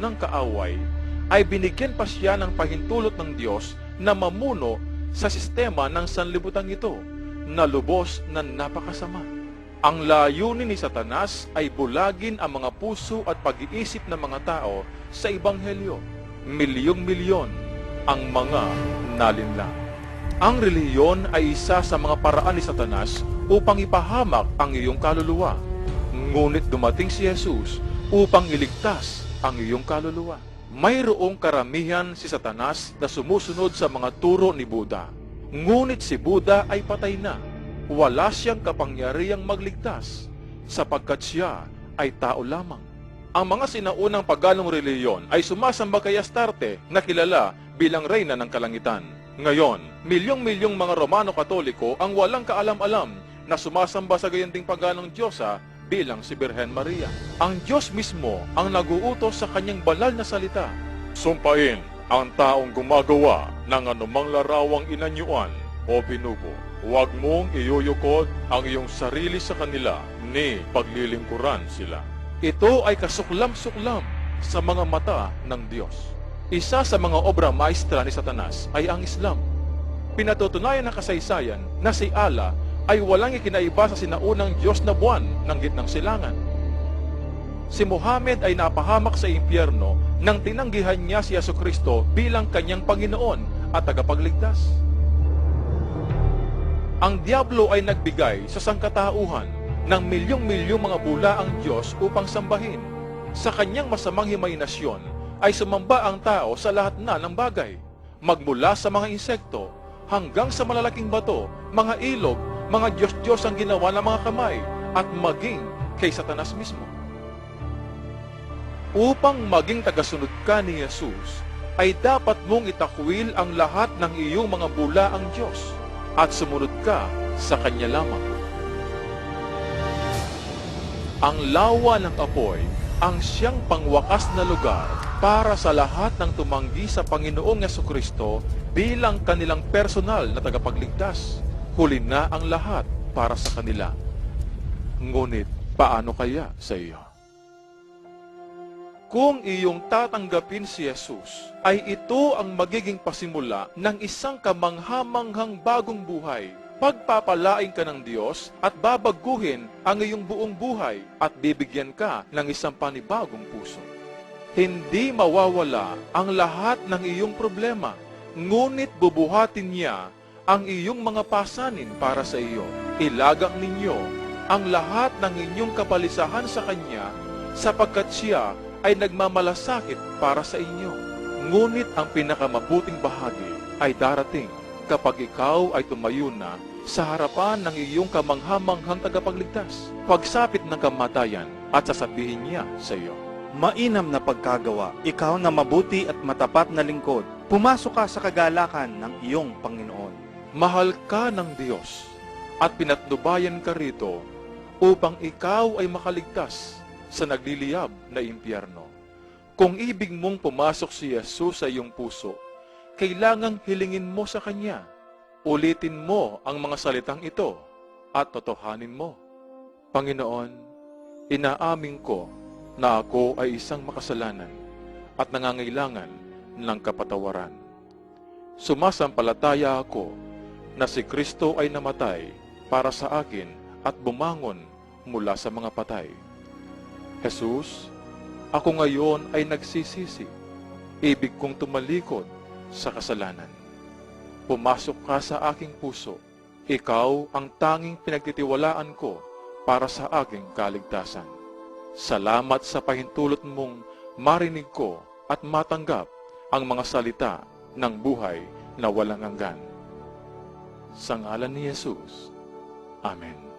ng kaaway, ay binigyan pa siya ng pahintulot ng Diyos na mamuno sa sistema ng sanlibutan ito na lubos na napakasama. Ang layunin ni Satanas ay bulagin ang mga puso at pag-iisip ng mga tao sa Ebanghelyo. Milyong-milyon ang mga nalinlang. Ang reliyon ay isa sa mga paraan ni Satanas upang ipahamak ang iyong kaluluwa. Ngunit dumating si Jesus upang iligtas ang iyong kaluluwa. Mayroong karamihan si Satanas na sumusunod sa mga turo ni Buddha. Ngunit si Buddha ay patay na. Wala siyang kapangyarihang magligtas sapagkat siya ay tao lamang. Ang mga sinaunang paganong reliyon ay sumasamba kay Astarte na kilala bilang reyna ng kalangitan. Ngayon, milyong-milyong mga Romano Katoliko ang walang kaalam-alam na sumasamba sa gayanding paganong Diyosa bilang si Birhen Maria. Ang Diyos mismo ang naguutos sa kanyang banal na salita. Sumpain ang taong gumagawa ng anumang larawang inanyuan o binubo. Huwag mong iyuyukod ang iyong sarili sa kanila ni paglilingkuran sila. Ito ay kasuklam-suklam sa mga mata ng Diyos. Isa sa mga obra maestra ni Satanas ay ang Islam. Pinatutunayan ng kasaysayan na si Allah ay walang ikinaiba sa sinaunang Diyos na buwan ng gitnang silangan. Si Muhammad ay napahamak sa impyerno nang tinanggihan niya si Yesu Kristo bilang kanyang Panginoon at tagapagligtas. Ang Diablo ay nagbigay sa sangkatauhan ng milyong-milyong mga bula ang Diyos upang sambahin. Sa kanyang masamang himaynasyon ay sumamba ang tao sa lahat na ng bagay, magmula sa mga insekto hanggang sa malalaking bato, mga ilog, mga Diyos-Diyos ang ginawa ng mga kamay at maging kay Satanas mismo. Upang maging tagasunod ka ni Jesus, ay dapat mong itakwil ang lahat ng iyong mga bula ang Diyos at sumunod ka sa Kanya lamang. Ang lawa ng apoy ang siyang pangwakas na lugar para sa lahat ng tumanggi sa Panginoong Yeso Kristo bilang kanilang personal na tagapagligtas. Huli na ang lahat para sa kanila. Ngunit paano kaya sa iyo? Kung iyong tatanggapin si Jesus, ay ito ang magiging pasimula ng isang kamanghamanghang bagong buhay. Pagpapalain ka ng Diyos at babaguhin ang iyong buong buhay at bibigyan ka ng isang panibagong puso. Hindi mawawala ang lahat ng iyong problema, ngunit bubuhatin niya ang iyong mga pasanin para sa iyo. Ilagang ninyo ang lahat ng inyong kapalisahan sa Kanya sapagkat siya ay nagmamalasakit para sa inyo. Ngunit ang pinakamabuting bahagi ay darating kapag ikaw ay tumayo na sa harapan ng iyong kamanghamanghang tagapagligtas. Pagsapit ng kamatayan at sasabihin niya sa iyo, Mainam na pagkagawa, ikaw na mabuti at matapat na lingkod, pumasok ka sa kagalakan ng iyong Panginoon. Mahal ka ng Diyos at pinatnubayan ka rito upang ikaw ay makaligtas sa nagliliyab na impyerno. Kung ibig mong pumasok si Jesus sa iyong puso, kailangang hilingin mo sa Kanya. Ulitin mo ang mga salitang ito at totohanin mo. Panginoon, inaamin ko na ako ay isang makasalanan at nangangailangan ng kapatawaran. Sumasampalataya ako na si Kristo ay namatay para sa akin at bumangon mula sa mga patay. Jesus, ako ngayon ay nagsisisi. Ibig kong tumalikod sa kasalanan. Pumasok ka sa aking puso. Ikaw ang tanging pinagtitiwalaan ko para sa aking kaligtasan. Salamat sa pahintulot mong marinig ko at matanggap ang mga salita ng buhay na walang hanggan. Sa ngalan ni Jesus. Amen.